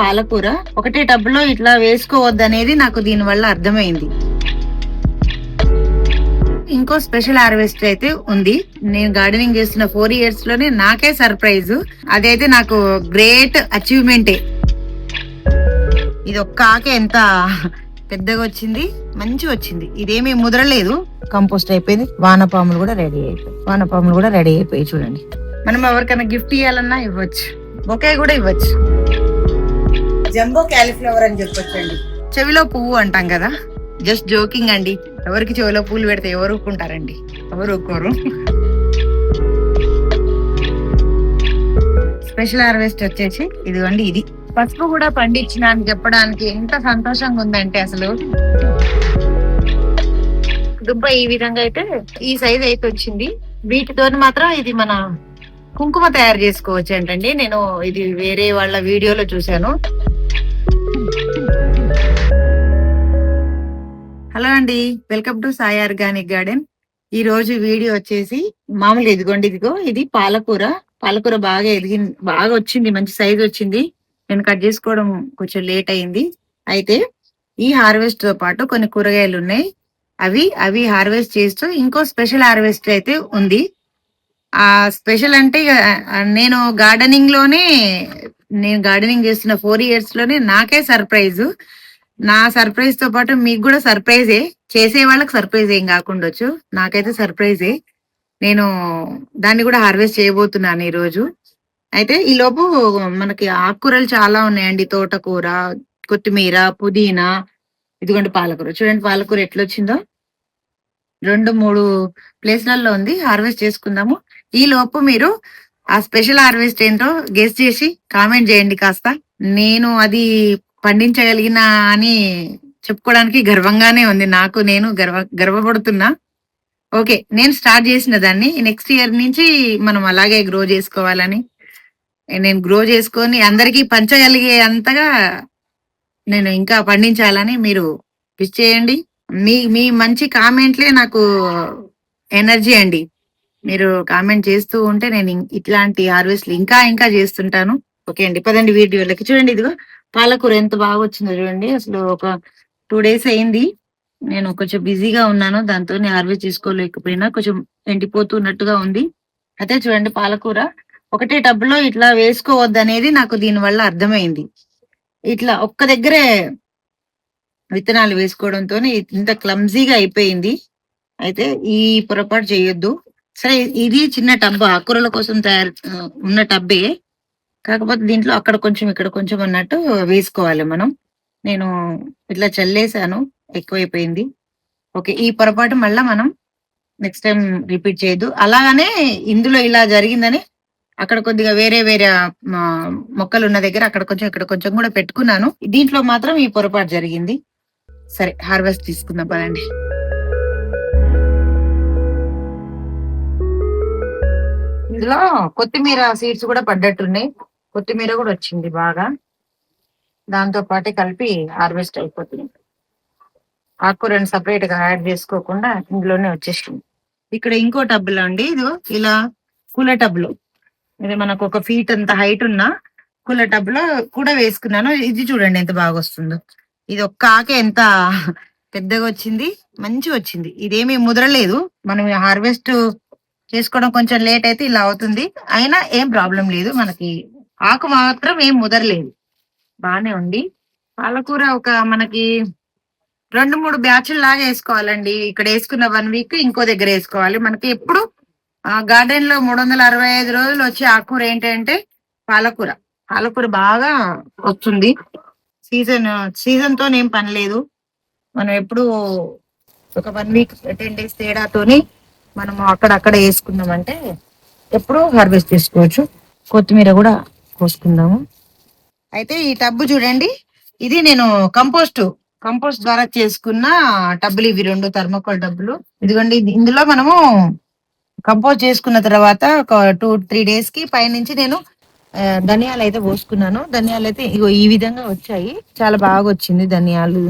పాలకూర. ఒకటే టబ్బులో ఇట్లా వేసుకోవద్దు అనేది నాకు దీని వల్ల అర్థమైంది. ఇంకో స్పెషల్ హార్వెస్ట్ అయితే ఉంది. నేను గార్డెనింగ్ చేస్తున్న ఫోర్ ఇయర్స్లోనే నాకే సర్ప్రైజ్. అదైతే నాకు గ్రేట్ అచీవ్మెంటే. ఇది ఒక్క ఆకే ఎంత పెద్దగా వచ్చింది? మంచిగా వచ్చింది. ఇదేమీ ముదరలేదు. కంపోస్ట్ అయిపోయింది. వానపాములు కూడా రెడీ అయిపోయి వానపాములు కూడా రెడీ అయిపోయి చూడండి. మనం ఎవరికైనా గిఫ్ట్ ఇవ్వాలన్నా ఇవ్వచ్చు. ఒకే కూడా ఇవ్వచ్చు. జంబో క్యాలీఫ్లవర్ అని చెప్పొచ్చండి. చెవిలో పువ్వు అంటాం కదా? జస్ట్ జోకింగ్ అండి. ఎవరికి చెవిలో పూలు పెడితే ఎవరు ఊరుకుంటారండి? ఎవరు ఒక్కోరు స్పెషల్ హార్వెస్ట్ వచ్చేసి ఇదిగోండి ఇది. పసుపు కూడా పండించిన అని చెప్పడానికి. ఎంత సంతోషంగా ఉందంటే అసలు. దుబ్బ ఈ విధంగా అయితే ఈ సైజ్ అయితే వచ్చింది. వీటితో మాత్రం ఇది మన కుంకుమ తయారు చేసుకోవచ్చు ఏంటండి నేను ఇది వేరే వాళ్ళ వీడియోలో చూశాను. హలో అండి welcome to Sai organic garden. ఈ రోజు వీడియో వచ్చేసి మామూలుగా ఇదిగోండి ఇదిగో ఇది పాలకూర. పాలకూర బాగా ఎదిగింది బాగా వచ్చింది మంచి సైజ్ వచ్చింది. నేను కట్ చేసుకోవడం కొంచెం లేట్ అయింది. అయితే ఈ హార్వెస్ట్తో పాటు కొన్ని కూరగాయలు ఉన్నాయి. అవి అవి హార్వెస్ట్ చేస్తూ ఇంకో స్పెషల్ హార్వెస్ట్ అయితే ఉంది. ఆ స్పెషల్ అంటే ఇక, నేను గార్డెనింగ్లోనే నేను గార్డెనింగ్ చేస్తున్న ఫోర్ ఇయర్స్లోనే నాకే సర్ప్రైజ్ నా సర్ప్రైజ్తో పాటు మీకు కూడా సర్ప్రైజే చేసే వాళ్ళకి సర్ప్రైజ్ ఏం కాకుండొచ్చు. నాకైతే సర్ప్రైజే నేను దాన్ని కూడా హార్వెస్ట్ చేయబోతున్నాను ఈరోజు. అయితే ఈ లోపు మనకి ఆకుకూరలు చాలా ఉన్నాయండి. తోటకూర కొత్తిమీర పుదీనా ఇదిగోండి పాలకూర. చూడండి పాలకూర ఎట్లా వచ్చిందో రెండు మూడు ప్లేస్లలో ఉంది. హార్వెస్ట్ చేసుకుందాము. ఈ లోపు మీరు ఆ స్పెషల్ హార్వెస్ట్ ఏంటో గెస్ట్ చేసి కామెంట్ చేయండి కాస్త. నేను అది పండించగలిగిన అని చెప్పుకోవడానికి గర్వంగానే ఉంది. నాకు నేను గర్వ గర్వపడుతున్నా. ఓకే నేను స్టార్ట్ చేసిన దాన్ని. నెక్స్ట్ ఇయర్ నుంచి మనం అలాగే గ్రో చేసుకోవాలని. నేను గ్రో చేసుకొని అందరికీ పంచగలిగే అంతగా నేను ఇంకా పండించాలని మీరు పిచ్ చేయండి. మీ మీ మంచి కామెంట్లే నాకు ఎనర్జీ అండి. మీరు కామెంట్ చేస్తూ ఉంటే నేను ఇట్లాంటి హార్వెస్ట్లు ఇంకా ఇంకా చేస్తుంటాను. ఓకే అండి పదండి వీడియోలకి చూడండి ఇదిగో పాలకూర ఎంత బాగా వచ్చిందో చూడండి. అసలు ఒక టూ డేస్ అయింది. నేను కొంచెం బిజీగా ఉన్నాను దాంతో హార్వెస్ట్ చేసుకోలేకపోయినా కొంచెం ఎండిపోతున్నట్టుగా ఉంది. అయితే చూడండి పాలకూర. ఒకటే టబ్బులో ఇట్లా వేసుకోవద్దు అనేది నాకు దీని వల్ల అర్థమైంది. ఇట్లా ఒక్క దగ్గరే విత్తనాలు వేసుకోవడంతో ఇంత క్లమ్జీగా అయిపోయింది. అయితే ఈ పొరపాటు చేయొద్దు. సరే ఇది చిన్న టబ్ ఆకుకూరల కోసం తయారు ఉన్న టబ్బే. కాకపోతే దీంట్లో అక్కడ కొంచెం ఇక్కడ కొంచెం అన్నట్టు వేసుకోవాలి మనం. నేను ఇట్లా చల్లేసాను ఎక్కువైపోయింది. ఓకే ఈ పొరపాటు మళ్ళా మనం నెక్స్ట్ టైం రిపీట్ చేయొద్దు. అలాగనే ఇందులో ఇలా జరిగిందని అక్కడ కొద్దిగా వేరే వేరే మొక్కలు ఉన్న దగ్గర అక్కడ కొంచెం ఇక్కడ కొంచెం కూడా పెట్టుకున్నాను. దీంట్లో మాత్రం ఈ పొరపాటు జరిగింది. సరే హార్వెస్ట్ తీసుకుందాం పదండి. ఇందులో కొత్తిమీర సీడ్స్ కూడా పడ్డట్టున్నాయి. కొత్తిమీర కూడా వచ్చింది బాగా. దాంతో పాటే కలిపి హార్వెస్ట్ అయిపోతుంది. ఆకుకూరని సపరేట్గా యాడ్ చేసుకోకుండా ఇందులోనే వచ్చేసింది ఇక్కడ ఇంకో టబ్బులో అండి ఇదిగో ఇలా కుల టబ్బులో ఇది మనకు ఒక ఫీట్ అంత హైట్ ఉన్న కుల టబ్లో కూడా వేసుకున్నాను. ఇది చూడండి ఎంత బాగా వస్తుందో. ఇది ఒక్క ఆకే ఎంత పెద్దగా వచ్చింది? మంచిగా వచ్చింది. ఇదేమీ ముదరలేదు. మనం హార్వెస్ట్ చేసుకోవడం కొంచెం లేట్ అయితే ఇలా అవుతుంది. అయినా ఏం ప్రాబ్లం లేదు. మనకి ఆకు మాత్రం ఏం ముదరలేదు. బాగానే ఉంది. పాలకూర ఒక మనకి రెండు మూడు బ్యాచ్లు లాగా వేసుకోవాలండి. ఇక్కడ వేసుకున్న వన్ వీక్ ఇంకో దగ్గర వేసుకోవాలి. మనకి ఎప్పుడు గార్డెన్లో మూడు వందల అరవై ఐదు రోజులు వచ్చే ఆకుకూర ఏంటంటే పాలకూర. పాలకూర బాగా వస్తుంది. సీజన్ సీజన్తో ఏం పని లేదు. మనం ఎప్పుడు ఒక వన్ వీక్ టెన్ డేస్ తేడాతోని మనము అక్కడక్కడ వేసుకున్నామంటే ఎప్పుడు హార్వెస్ట్ చేసుకోవచ్చు. కొత్తిమీర కూడా కోసుకుందాము. అయితే ఈ టబ్బు చూడండి ఇది నేను కంపోస్ట్ కంపోస్ట్ ద్వారా చేసుకున్న టబ్బులు ఇవి రెండు థర్మోకోల్ డబ్బులు ఇదిగోండి ఇందులో మనము కంపోస్ట్ చేసుకున్న తర్వాత ఒక టూ త్రీ డేస్కి పైనుంచి నేను ధనియాలు అయితే పోసుకున్నాను. ధనియాలు అయితే ఇగో ఈ విధంగా వచ్చాయి. చాలా బాగా వచ్చింది ధనియాలు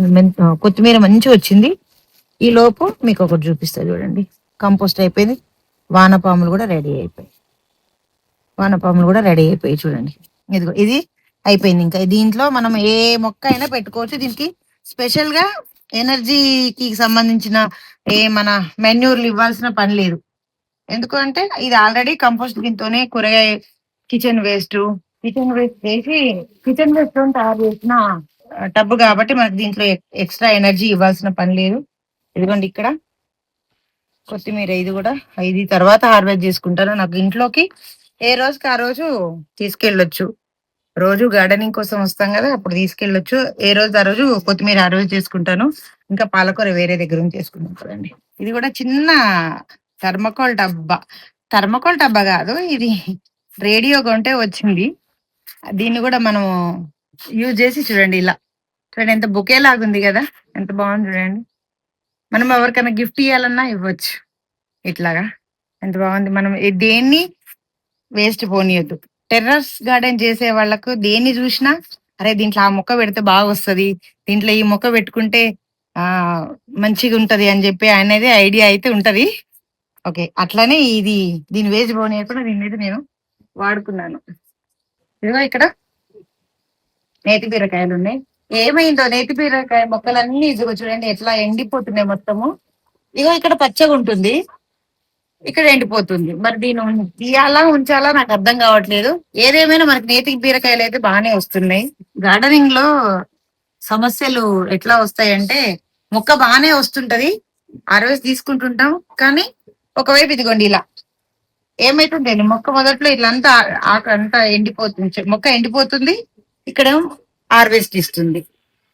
కొత్తిమీర మంచిగా వచ్చింది. ఈ లోపు మీకు ఒకటి చూపిస్తా చూడండి. కంపోస్ట్ అయిపోయింది. వానపాములు కూడా రెడీ అయిపోయాయి వానపాములు కూడా రెడీ అయిపోయి చూడండి. ఇదిగో ఇది అయిపోయింది ఇంకా. దీంట్లో మనం ఏ మొక్క అయినా పెట్టుకోవచ్చు. దీనికి స్పెషల్గా ఎనర్జీకి సంబంధించిన ఏ మన మెన్యూర్లు ఇవ్వాల్సిన పని లేదు. ఎందుకంటే ఇది ఆల్రెడీ కంపోస్ట్ దీంతోనే కూరగాయ కిచెన్ వేస్ట్ కిచెన్ వేస్ట్ వేసి కిచెన్ వేస్ట్తో తయారు చేసిన టబ్బు కాబట్టి మనకి దీంట్లో ఎక్స్ట్రా ఎనర్జీ ఇవ్వాల్సిన పని లేదు. ఇదిగోండి ఇక్కడ. కొత్తిమీర ఇది కూడా. ఇది తర్వాత హార్వెస్ట్ చేసుకుంటాను. నాకు ఇంట్లోకి ఏ రోజుకి ఆ రోజు తీసుకెళ్ళొచ్చు. రోజు గార్డెనింగ్ కోసం వస్తాం కదా అప్పుడు తీసుకెళ్ళొచ్చు. ఏ రోజు ఆ రోజు కొత్తిమీర హార్వెస్ట్ చేసుకుంటాను. ఇంకా పాలకూర వేరే దగ్గర నుంచి చేసుకుంటాం కదండి. ఇది కూడా చిన్న థర్మకోల్ డబ్బా. థర్మకోల్ డబ్బా కాదు ఇది రేడియో కొంటే వచ్చింది. దీన్ని కూడా మనం యూజ్ చేసి చూడండి ఇలా. చూడండి ఎంత బుకే లాగుంది కదా. ఎంత బాగుంది చూడండి. మనం ఎవరికైనా గిఫ్ట్ ఇవ్వాలన్నా ఇవ్వచ్చు. ఇట్లాగా? ఎంత బాగుంది. మనం దేన్ని వేస్ట్ పోనీయద్దు. టెర్రస్ గార్డెన్ చేసే వాళ్ళకు దేన్ని చూసినా అరే దీంట్లో ఆ మొక్క పెడితే బాగా వస్తుంది దీంట్లో ఈ మొక్క పెట్టుకుంటే ఆ మంచిగా ఉంటది అని చెప్పి అనేది ఐడియా అయితే ఉంటది. ఓకే. అట్లానే ఇది దీని వేస్ట్ పోనీయకుండా దీని మీద నేను వాడుకున్నాను. ఇదిగో ఇక్కడ. నేతి బీరకాయలు ఉన్నాయి ఏమైందో నేతి బీరకాయ మొక్కలన్నీ ఇదిగో చూడండి ఎట్లా ఎండిపోతున్నాయి మొత్తము. ఇగో ఇక్కడ పచ్చగా ఉంటుంది. ఇక్కడ ఎండిపోతుంది. మరి దీని తీయాలా ఉంచాలా నాకు అర్థం కావట్లేదు. ఏదేమైనా మనకి నేతి బీరకాయలు అయితే బాగానే వస్తున్నాయి. గార్డెనింగ్లో సమస్యలు ఎట్లా వస్తాయంటే మొక్క బాగానే వస్తుంటది. ఆ రోజు తీసుకుంటుంటాం కానీ ఒకవైపు ఇదిగోండి ఇలా. ఏమైతుందండి? మొక్క మొదట్లో ఇట్లా ఆకంతా అంతా ఎండిపోతుంది. మొక్క ఎండిపోతుంది. ఇక్కడ హార్వెస్ట్ ఇస్తుంది.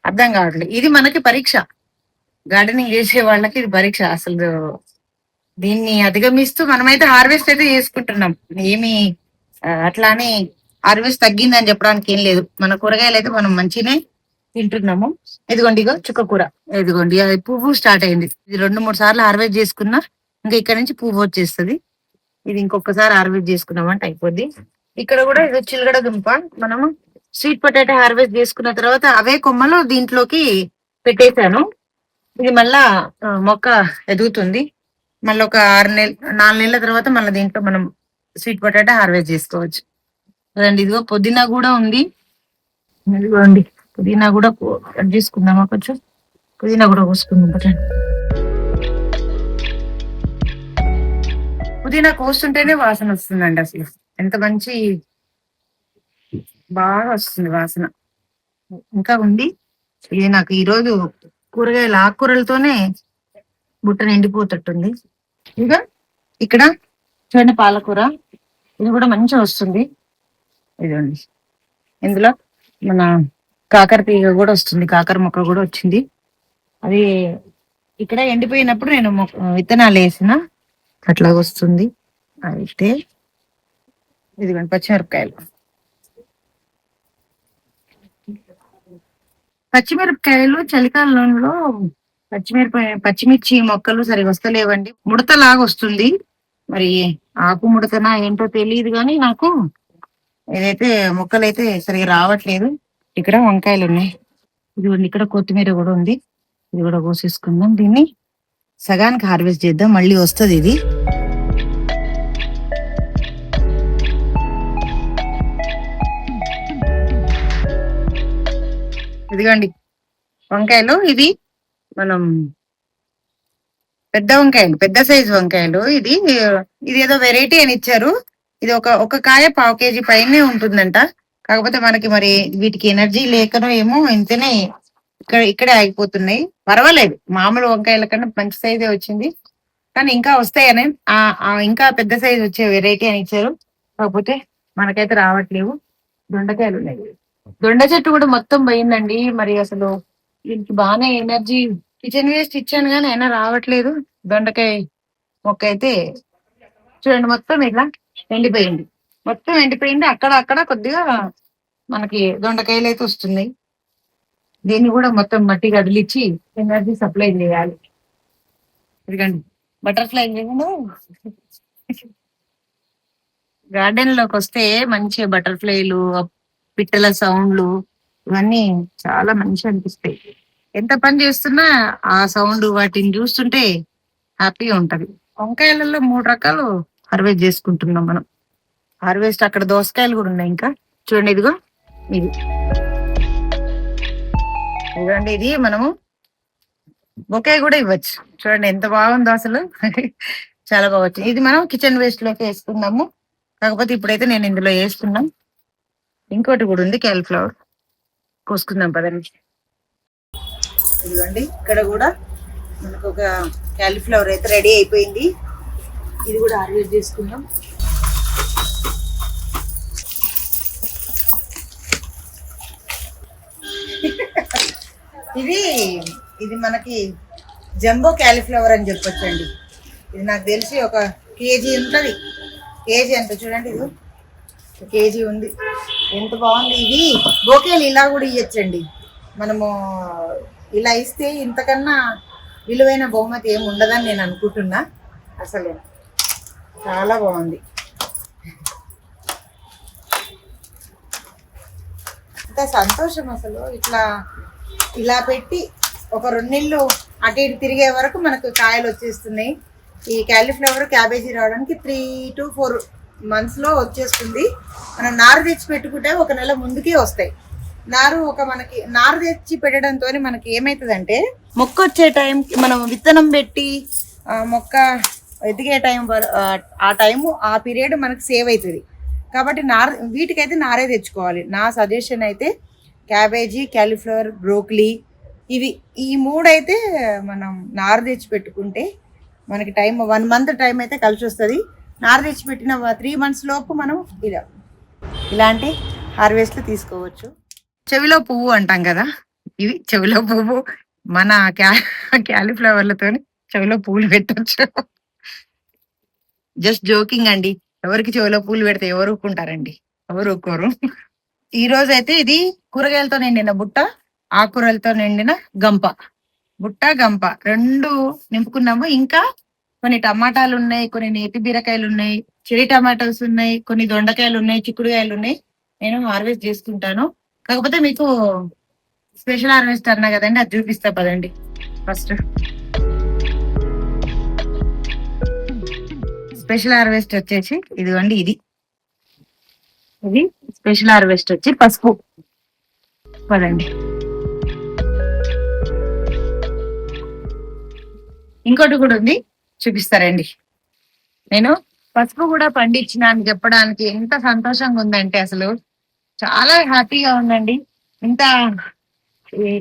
అర్థం కావట్లేదు. ఇది మనకి పరీక్ష. గార్డెనింగ్ చేసే వాళ్ళకి ఇది పరీక్ష. అసలు దీన్ని అధిగమిస్తూ మనమైతే హార్వెస్ట్ అయితే చేసుకుంటున్నాం. ఏమి ఆ, అట్లా అని హార్వెస్ట్ తగ్గిందని చెప్పడానికి ఏం లేదు. మన కూరగాయలు అయితే మనం మంచినే తింటున్నాము. ఇదిగోండి ఇగో చుక్క కూర. ఇదిగోండి అది పువ్వు స్టార్ట్ అయింది. ఇది రెండు మూడు సార్లు హార్వెస్ట్ చేసుకున్నా ఇంకా ఇక్కడ నుంచి పువ్వు వచ్చేస్తుంది. ఇది ఇంకొకసారి హార్వెస్ట్ చేసుకున్నామంటే అయిపోద్ది. ఇక్కడ కూడా ఇది చిలగడ దుంప మనము స్వీట్ పొటాటో హార్వెస్ట్ చేసుకున్న తర్వాత అవే కొమ్మలు దీంట్లోకి పెట్టేశాను. ఇది మళ్ళా మొక్క ఎదుగుతుంది. మళ్ళీ ఒక ఆరు నెల నాలుగు నెలల తర్వాత మళ్ళీ దీంట్లో మనం స్వీట్ పొటాటో హార్వెస్ట్ చేసుకోవచ్చు. అదండి ఇదిగో పుదీనా కూడా ఉంది. ఇదిగోండి పుదీనా కూడా కట్ చేసుకుందామా కొంచెం? పుదీనా కూడా కోసుకుందాం పట్టండి పుదీనా కోస్తుంటేనే వాసన వస్తుందండి అసలు. ఎంత మంచి బాగా వస్తుంది వాసన. ఇంకా ఉంది. ఇది నాకు ఈరోజు కూరగాయల కూరగాయలు ఆకుకూరలతోనే బుట్ట నిండిపోతట్టుంది. ఇక ఇక్కడ చూడండి పాలకూర. ఇది కూడా మంచిగా వస్తుంది. ఇదండి ఇందులో మన కాకర తీగ కూడా వస్తుంది. కాకర మొక్క కూడా వచ్చింది. అది ఇక్కడ ఎండిపోయినప్పుడు నేను విత్తనాలు వేసిన. అట్లాగొస్తుంది అయితే ఇదిగోండి పచ్చిమిరపకాయలు. పచ్చిమిరపకాయలు చలికాలంలో పచ్చిమిరప పచ్చిమిర్చి మొక్కలు సరిగా వస్తలేవండి. ముడతలాగా వస్తుంది. మరి ఆకు ముడతనా ఏంటో తెలియదు కానీ నాకు ఏదైతే మొక్కలు అయితే సరిగా రావట్లేదు. ఇక్కడ వంకాయలు ఉన్నాయి ఇదిగోండి ఇక్కడ కొత్తిమీర కూడా ఉంది. ఇది కూడా కోసేసుకుందాం. దీన్ని సగానికి హార్వెస్ట్ చేద్దాం. మళ్ళీ వస్తుంది ఇది. ఇదిగోండి. వంకాయలు ఇది మనం పెద్ద వంకాయలు పెద్ద సైజు వంకాయలు. ఇది ఇది ఏదో వెరైటీ అని ఇచ్చారు. ఇది ఒక ఒక కాయ పావు కేజీ పైనే ఉంటుందంట. కాకపోతే మనకి మరి వీటికి ఎనర్జీ లేకనో ఏమో ఇంతనే ఇక్కడ ఇక్కడే ఆగిపోతున్నాయి. పర్వాలేదు. మామూలు వంకాయల కన్నా మంచి సైజే వచ్చింది. కానీ ఇంకా వస్తాయని ఇంకా పెద్ద సైజు వచ్చే వెరైటీ అని ఇచ్చారు. కాకపోతే మనకైతే రావట్లేవు. దొండకాయలు ఉన్నాయి. దొండ చెట్టు కూడా మొత్తం పోయిందండి. మరి అసలు దీనికి బాగానే ఎనర్జీ కిచెన్ వేస్ట్ ఇచ్చాను కానీ అయినా రావట్లేదు. దొండకాయ మొక్క అయితే చూడండి మొత్తం ఇట్లా ఎండిపోయింది. మొత్తం ఎండిపోయింది. అక్కడ అక్కడ కొద్దిగా మనకి దొండకాయలు అయితే వస్తున్నాయి. దీన్ని కూడా మొత్తం మట్టి కదిలిచ్చి ఎనర్జీ సప్లై చేయాలి. ఎందుకండి బటర్ఫ్లై గార్డెన్లోకి వస్తే మంచి బటర్ఫ్లైలు పిట్టల సౌండ్లు ఇవన్నీ చాలా మంచి అనిపిస్తాయి. ఎంత పని చేస్తున్నా ఆ సౌండ్ వాటిని చూస్తుంటే హ్యాపీగా ఉంటది. వంకాయలలో మూడు రకాలు హార్వెస్ట్ చేసుకుంటున్నాం మనం. హార్వెస్ట్ అక్కడ దోసకాయలు కూడా ఉన్నాయి ఇంకా. చూడండి ఇదిగో ఇది. చూడండి ఇది మనము బొకే కూడా ఇవ్వచ్చు. చూడండి ఎంత బాగుందో అసలు. చాలా బాగా ఇది మనం కిచెన్ వేస్ట్లోకి వేసుకుందాము. కాకపోతే ఇప్పుడైతే నేను ఇందులో వేసుకున్నాం ఇంకోటి కూడా ఉంది క్యాలిఫ్లవర్ కోసుకుందాం పదండి ఇదిగోండి ఇక్కడ కూడా మనకు ఒక క్యాలిఫ్లవర్ అయితే రెడీ అయిపోయింది. ఇది కూడా హార్వెస్ట్ చేసుకుందాం. ఇది ఇది మనకి జంబో క్యాలీఫ్లవర్ అని చెప్పొచ్చండి. ఇది నాకు తెలిసి ఒక కేజీ ఉంటుంది. కేజీ ఎంత చూడండి ఇది. కేజీ ఉంది. ఎంత బాగుంది. ఇది బోకేలు ఇలా కూడా ఇవ్వచ్చండి మనము ఇలా ఇస్తే ఇంతకన్నా విలువైన బహుమతి ఏమి ఉండదని నేను అనుకుంటున్నా. అసలు చాలా బాగుంది. అంత సంతోషం అసలు. ఇట్లా ఇలా పెట్టి ఒక రెండు నెలలు అటు ఇటు తిరిగే వరకు మనకు కాయలు వచ్చేస్తున్నాయి. ఈ క్యాలీఫ్లవర్ క్యాబేజీ రావడానికి త్రీ టు ఫోర్ మంత్స్లో వచ్చేస్తుంది. మనం నారు తెచ్చి పెట్టుకుంటే ఒక నెల ముందుకే వస్తాయి. నారు ఒక మనకి నారు తెచ్చి పెట్టడంతో మనకి ఏమవుతుందంటే మొక్క వచ్చే టైంకి మనం విత్తనం పెట్టి మొక్క ఎదిగే టైం ఆ, టైము ఆ పీరియడ్ మనకి సేవ్ అవుతుంది. కాబట్టి నార్ వీటికైతే నారే తెచ్చుకోవాలి. నా సజెషన్ అయితే క్యాబేజీ క్యాలీఫ్లవర్ బ్రోక్లీ ఇవి ఈ మూడు అయితే మనం నారు తెచ్చి పెట్టుకుంటే మనకి టైం వన్ మంత్ టైం అయితే కలిసి వస్తుంది. నారు పెట్టిన త్రీ మంత్స్ లోపు మనం ఇలా ఇలాంటి హార్వెస్ట్లు తీసుకోవచ్చు. చెవిలో పువ్వు అంటాం కదా ఇవి చెవిలో పువ్వు మన క్యా క్యాలీఫ్లవర్లతో చెవిలో పువ్వులు పెట్టచ్చు. జస్ట్ జోకింగ్ అండి ఎవరికి చెవిలో పూలు పెడితే ఎవరు ఊరుకుంటారండి? ఎవరు ఒక్కోరు ఈ రోజు అయితే ఇది కూరగాయలతో నిండిన బుట్ట ఆకుకూరలతో నిండిన గంప. బుట్ట గంప రెండు నింపుకున్నాము. ఇంకా కొన్ని టమాటాలు ఉన్నాయి కొన్ని నేతి బీరకాయలు ఉన్నాయి చెరి టమాటోస్ ఉన్నాయి కొన్ని దొండకాయలు ఉన్నాయి చిక్కుడుకాయలు ఉన్నాయి నేను హార్వెస్ట్ చేసుకుంటాను. కాకపోతే మీకు స్పెషల్ హార్వెస్ట్ అన్నా కదండి అది చూపిస్తా పదండి. ఫస్ట్. స్పెషల్ హార్వెస్ట్ వచ్చేసి ఇదిగోండి ఇది. ఇది స్పెషల్ హార్వెస్ట్ వచ్చి పసుపు. పదండి. ఇంకోటి కూడా ఉంది. చూపిస్తారండి. నేను పసుపు కూడా పండించిన అని చెప్పడానికి ఎంత సంతోషంగా ఉందంటే అసలు. చాలా హ్యాపీగా ఉందండి. ఇంత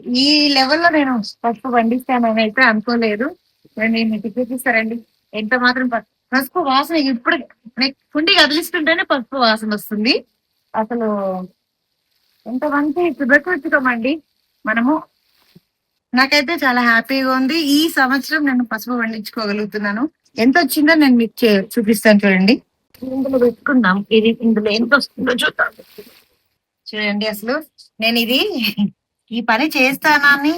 ఈ- లెవెల్లో నేను పసుపు పండిస్తానని అయితే అనుకోలేదు. నేను మీకు చూపిస్తారండి. ఎంత మాత్రం పసుపు వాసన ఇప్పుడు కుండి కదిలిస్తుంటేనే పసుపు వాసన వస్తుంది. అసలు ఎంత మంచి శుభకృతికం అండి. మనము నాకైతే చాలా హ్యాపీగా ఉంది. ఈ సంవత్సరం నేను పసుపు పండించుకోగలుగుతున్నాను. ఎంత వచ్చిందో నేను మీకు చూపిస్తాను చూడండి. ఇందులో పెట్టుకుందాం. ఇది ఇందులో ఎంత వస్తుందో చూద్దాం. చూడండి అసలు నేను ఇది ఈ పని చేస్తానని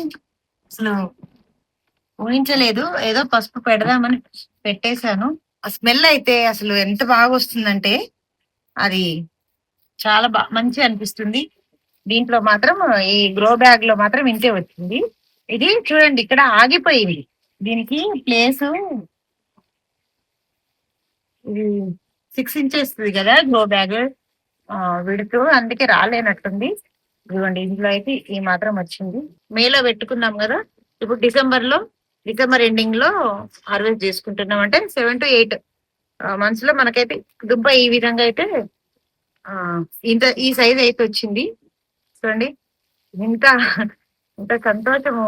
అసలు ఊహించలేదు. ఏదో పసుపు పెడదామని పెట్టేశాను. ఆ స్మెల్ అయితే అసలు ఎంత బాగా వస్తుందంటే అది చాలా బా మంచి అనిపిస్తుంది. దీంట్లో మాత్రం ఈ గ్రో బ్యాగ్లో మాత్రం ఇంతే వచ్చింది. ఇది చూడండి ఇక్కడ ఆగిపోయింది. దీనికి ప్లేస్ ఇది సిక్స్ ఇంచెస్ కదా గ్రో బ్యాగ్ విడుతూ అందుకే రాలేనట్టుంది. ఇదిగోండి ఇందులో అయితే ఈ మాత్రం వచ్చింది. మేలో పెట్టుకున్నాం కదా ఇప్పుడు డిసెంబర్లో డిసెంబర్ ఎండింగ్లో హార్వెస్ట్ చేసుకుంటున్నాం. అంటే సెవెన్ టు ఎయిట్ మంత్స్లో మనకైతే దుబ్బ ఈ విధంగా అయితే ఇంత ఈ సైజ్ అయితే వచ్చింది. చూడండి ఇంత అంటే సంతోషము.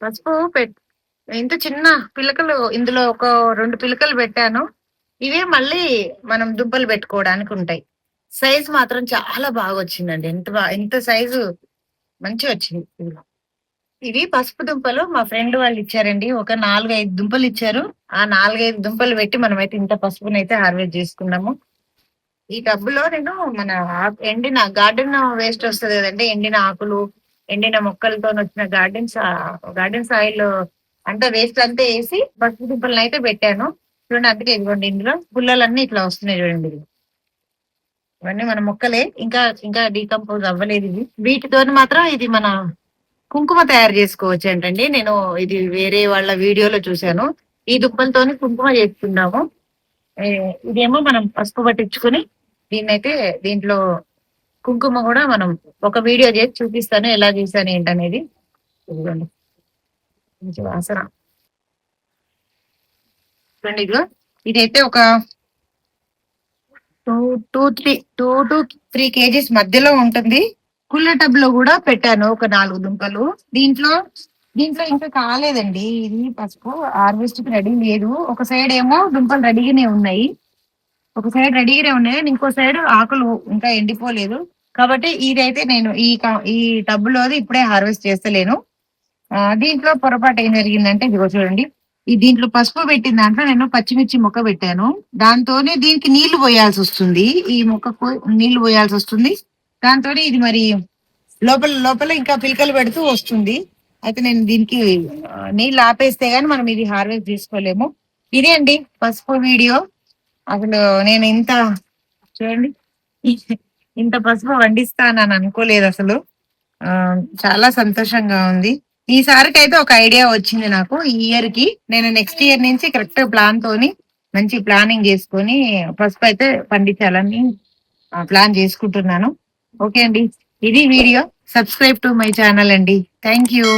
పసుపు పెట్ ఇంత చిన్న పిలకలు ఇందులో ఒక రెండు పిలకలు పెట్టాను. ఇవే మళ్ళీ మనం దుబ్బలు పెట్టుకోవడానికి ఉంటాయి. సైజ్ మాత్రం చాలా బాగా వచ్చిందండి ఎంత బా ఎంత సైజు మంచిగా వచ్చింది ఇందులో. ఇవి పసుపు దుంపలు మా ఫ్రెండ్ వాళ్ళు ఇచ్చారండి. ఒక నాలుగు ఐదు దుంపలు ఇచ్చారు. ఆ నాలుగైదు దుంపలు పెట్టి మనమైతే ఇంత పసుపునైతే హార్వెస్ట్ చేసుకున్నాము. ఈ టబ్బులో నేను మన ఎండిన గార్డెన్ వేస్ట్ వస్తుంది కదండి ఎండిన ఆకులు ఎండిన మొక్కలతో వచ్చిన గార్డెన్స్ గార్డెన్ సాయిల్ అంతా వేస్ట్ అంతా వేసి పసుపు దుంపలను అయితే పెట్టాను. చూడండి అందుకే ఇదిగోండి ఇందులో గుల్లలన్నీ ఇట్లా వస్తున్నాయి చూడండి ఇవన్నీ మన మొక్కలే. ఇంకా ఇంకా డీకంపోజ్ అవ్వలేదు ఇది వీటితో మాత్రం ఇది మన కుంకుమ తయారు చేసుకోవచ్చు ఏంటండి. నేను ఇది వేరే వాళ్ళ వీడియోలో చూశాను. ఈ దుప్పలతోని కుంకుమ చేసుకున్నాము ఇదేమో మనం పసుపు పట్టించుకొని దీన్నైతే దీంట్లో కుంకుమ కూడా మనం ఒక వీడియో చేసి చూపిస్తాను ఎలా చేశాను ఏంటనేది ఇదిగోండి. మంచి వాసన. చూడండి ఇదిగో. ఇదైతే ఒక two two three two to three kgs మధ్యలో ఉంటుంది. కుళ్ళ టబ్లో కూడా పెట్టాను ఒక నాలుగు దుంపలు. దీంట్లో దీంట్లో ఇంకా కాలేదండి. ఇది పసుపు హార్వెస్ట్కి రెడీ లేదు. ఒక సైడ్ ఏమో దుంపలు రెడీగానే ఉన్నాయి. ఒక సైడ్ రెడీగానే ఉన్నాయి. ఇంకో సైడ్ ఆకులు ఇంకా ఎండిపోలేదు. కాబట్టి ఇదైతే నేను ఈ క- ఈ టబ్బులో ఇప్పుడే హార్వెస్ట్ చేస్తలేను. దీంట్లో పొరపాటు ఏం జరిగిందంటే ఇదిగో చూడండి. ఈ దీంట్లో పసుపు పెట్టిన దాంట్లో నేను పచ్చిమిర్చి మొక్క పెట్టాను. దాంతోనే దీనికి నీళ్ళు పోయాల్సి వస్తుంది. ఈ మొక్కకు నీళ్ళు పోయాల్సి వస్తుంది. దాంతో ఇది మరి లోపల లోపల ఇంకా పిలకలు పెడుతూ వస్తుంది. అయితే నేను దీనికి నీళ్ళు ఆపేస్తే గానీ మనం ఇది హార్వెస్ట్ తీసుకోలేము ఇదే అండి పసుపు వీడియో. అసలు నేను ఇంత చూడండి. ఇంత పసుపు వండిస్తానని అనుకోలేదు అసలు. చాలా సంతోషంగా ఉంది. ఈసారికి అయితే ఒక ఐడియా వచ్చింది నాకు ఈ ఇయర్కి. నేను నెక్స్ట్ ఇయర్ నుంచి కరెక్ట్ ప్లాన్ తోని మంచి ప్లానింగ్ చేసుకొని పసుపు అయితే పండించాలని ప్లాన్ చేసుకుంటున్నాను. ఓకే అండి. ఇది video. Subscribe to my channel అండి. Thank you